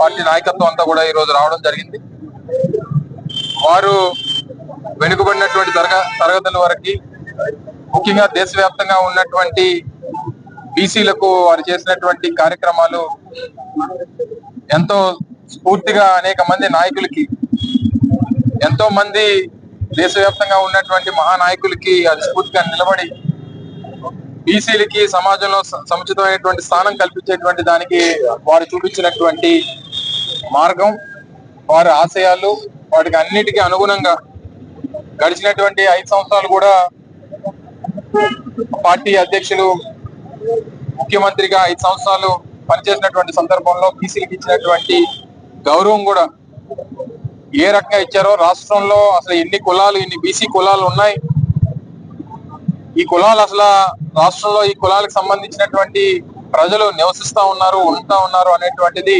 Party నాయకత్వం అంతా కూడా ఈ రోజు రావడం జరిగింది. వారు వెనుకబడినటువంటి తరగ తరగతుల వరకు ముఖ్యంగా దేశవ్యాప్తంగా ఉన్నటువంటి బీసీలకు వారు చేసినటువంటి కార్యక్రమాలు ఎంతో స్ఫూర్తిగా అనేక మంది నాయకులకి ఎంతో మంది దేశవ్యాప్తంగా ఉన్నటువంటి మహానాయకులకి అది స్ఫూర్తిగా నిలబడి బీసీలకి సమాజంలో సముచితమైనటువంటి స్థానం కల్పించేటువంటి దానికి వారు చూపించినటువంటి మార్గం వారి ఆశయాలు వాటికి అన్నిటికీ అనుగుణంగా గడిచినటువంటి ఐదు సంవత్సరాలు కూడా పార్టీ అధ్యక్షులు ముఖ్యమంత్రిగా ఐదు సంవత్సరాలు పనిచేసినటువంటి సందర్భంలో బీసీలకు ఇచ్చినటువంటి గౌరవం కూడా ఏ రకంగా ఇచ్చారో రాష్ట్రంలో అసలు ఎన్ని కులాలు ఎన్ని బీసీ కులాలు ఉన్నాయి ఈ కులాలు అసలు రాష్ట్రంలో ఈ కులాలకు సంబంధించినటువంటి ప్రజలు నివసిస్తా ఉన్నారు ఉంటా ఉన్నారు అనేటువంటిది